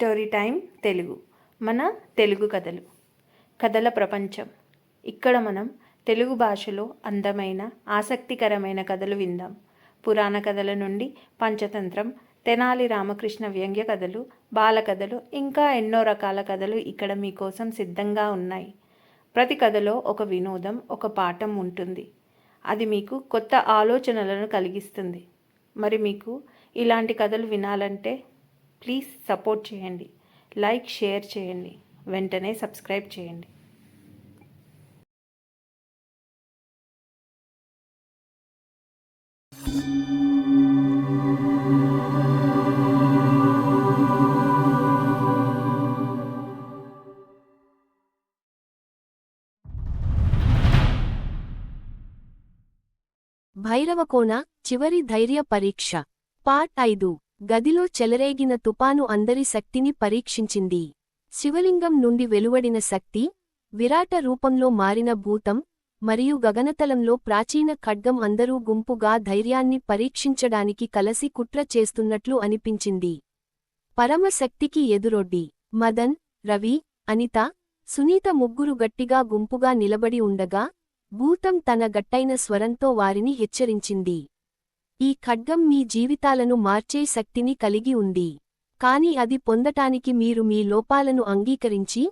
Story time Telugu. మన తెలుగు కథలు. కథల ప్రపంచం. ఇక్కడ మనం తెలుగు భాషలో అందమైన ఆసక్తికరమైన కథలు విందాం. పురాణ కథల నుండి పంచతంత్రం తెనాలి రామకృష్ణ వ్యంగ్య కథలు బాలకథలు ఇంకా ఎన్నో రకాల కథలు ఇక్కడ మీకోసం సిద్ధంగా ఉన్నాయి. ప్రతి కథలో ఒక వినోదం ఒక పాఠం ఉంటుంది. అది మీకు కొత్త ఆలోచనలను కలిగిస్తుంది. మరి మీకు ఇలాంటి కథలు వినాలంటే ప్లీజ్ సపోర్ట్ చేయండి. లైక్ షేర్ చేయండి. వెంటనే సబ్స్క్రైబ్ చేయండి. భైరవకోణ చివరి ధైర్య పరీక్ష పార్ట్ ఐదు. గదిలో చెలరేగిన తుపాను అందరి శక్తిని పరీక్షించింది. శివలింగం నుండి వెలువడిన శక్తి విరాట రూపంలో మారిన భూతం మరియు గగనతలంలో ప్రాచీన ఖడ్గం అందరూ గుంపుగా ధైర్యాన్ని పరీక్షించడానికి కలసి కుట్ర చేస్తున్నట్లు అనిపించింది. పరమశక్తికి ఎదురొడ్డి మదన్ రవి అనిత సునీత ముగ్గురు గట్టిగా గుంపుగా నిలబడి ఉండగా భూతం తన గట్టైన స్వరంతో వారిని హెచ్చరించింది. ఈ ఖడ్గం మీ జీవితాలను మార్చే శక్తిని కలిగి ఉంది. కాని అది పొందటానికి మీరు మీ లోపాలను అంగీకరించి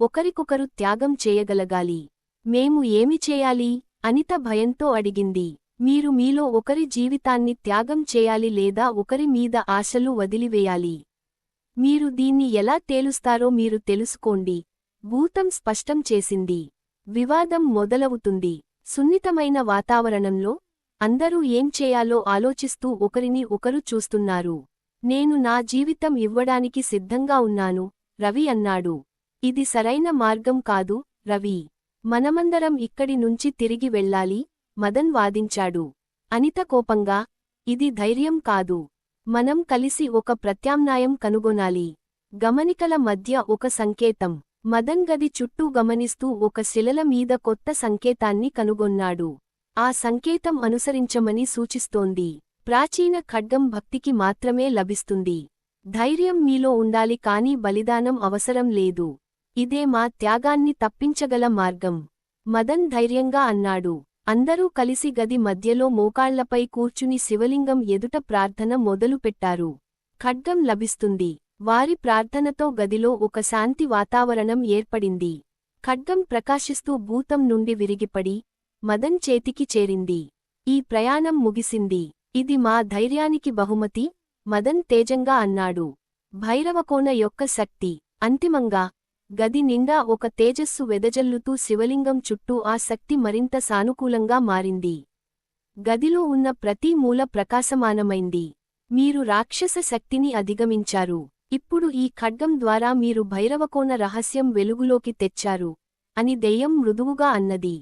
ఒకరికొకరు త్యాగం చేయగలగాలి. మేము ఏమి చేయాలి? అనిత భయంతో అడిగింది. మీరు మీలో ఒకరి జీవితాన్ని త్యాగం చేయాలి లేదా ఒకరి మీద ఆశలు వదిలివేయాలి. మీరు దీన్ని ఎలా తేలుస్తారో మీరు తెలుసుకోండి. భూతం స్పష్టం చేసింది. వివాదం మొదలవుతుంది. సున్నితమైన వాతావరణంలో అందరూ ఏం చేయాలో ఆలోచిస్తూ ఒకరిని ఒకరు చూస్తున్నారు. నేను నా జీవితం ఇవ్వడానికి సిద్ధంగా ఉన్నాను రవి అన్నాడు. ఇది సరైన మార్గం కాదు రవి. మనమందరం ఇక్కడి నుంచి తిరిగి వెళ్ళాలి మదన్ వాదించాడు. అనిత కోపంగా ఇది ధైర్యం కాదు. మనం కలిసి ఒక ప్రత్యామ్నాయం కనుగొనాలి. గమనికల మధ్య ఒక సంకేతం. మదన్ గది చుట్టూ గమనిస్తూ ఒక శిలల మీద కొత్త సంకేతాన్ని కనుగొన్నాడు. ఆ సంకేతం అనుసరించమని సూచిస్తోంది. ప్రాచీన ఖడ్గం భక్తికి మాత్రమే లభిస్తుంది. ధైర్యం మీలో ఉండాలి కాని బలిదానం అవసరం లేదు. ఇదే మా త్యాగాన్ని తప్పించగల మార్గం. మదన్ ధైర్యంగా అన్నాడు. అందరూ కలిసి గది మధ్యలో మోకాళ్ళపై కూర్చుని శివలింగం ఎదుట ప్రార్థన మొదలుపెట్టారు ఖడ్గం లభిస్తుంది. వారి ప్రార్థనతో గదిలో ఒక శాంతి వాతావరణం ఏర్పడింది. ఖడ్గం ప్రకాశిస్తూ భూతం నుండి విరిగిపడి మదన్ చేతికి చేరింది. ఈ ప్రయాణం ముగిసింది. ఇది మా ధైర్యానికి బహుమతి మదన్ తేజంగా అన్నాడు. భైరవకోన యొక్క శక్తి. అంతిమంగా గది నిండా ఒక తేజస్సు వెదజల్లుతూ శివలింగం చుట్టూ ఆ శక్తి మరింత సానుకూలంగా మారింది. గదిలో ఉన్న ప్రతి మూల ప్రకాశమానమైంది. మీరు రాక్షస శక్తిని అధిగమించారు. ఇప్పుడు ఈ ఖడ్గం ద్వారా మీరు భైరవకోన రహస్యం వెలుగులోకి తెచ్చారు. అని దెయ్యం మృదువుగా అన్నది.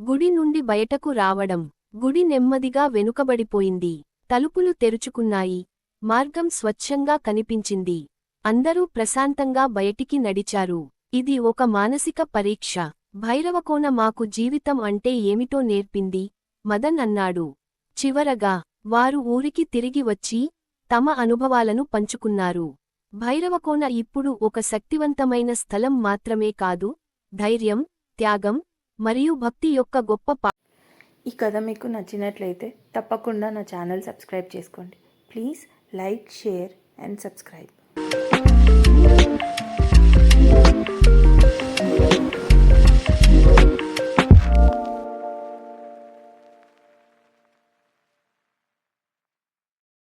గుడి నుండి బయటకు రావడం గుడి నెమ్మదిగా వెనుకబడిపోయింది. తలుపులు తెరుచుకున్నాయి. మార్గం స్వచ్ఛంగా కనిపించింది. అందరూ ప్రశాంతంగా బయటికి నడిచారు. ఇది ఒక మానసిక పరీక్ష. భైరవకోన మాకు జీవితం అంటే ఏమిటో నేర్పింది. మదన్ అన్నాడు. చివరగా వారు ఊరికి తిరిగి వచ్చి తమ అనుభవాలను పంచుకున్నారు. భైరవకోన ఇప్పుడు ఒక శక్తివంతమైన స్థలం మాత్రమే కాదు ధైర్యం త్యాగం మరియు భక్తి యొక్క గొప్ప పా ఈ కథ మీకు నచ్చినట్లయితే తప్పకుండా నా ఛానల్ సబ్స్క్రైబ్ చేసుకోండి. Please like share and subscribe.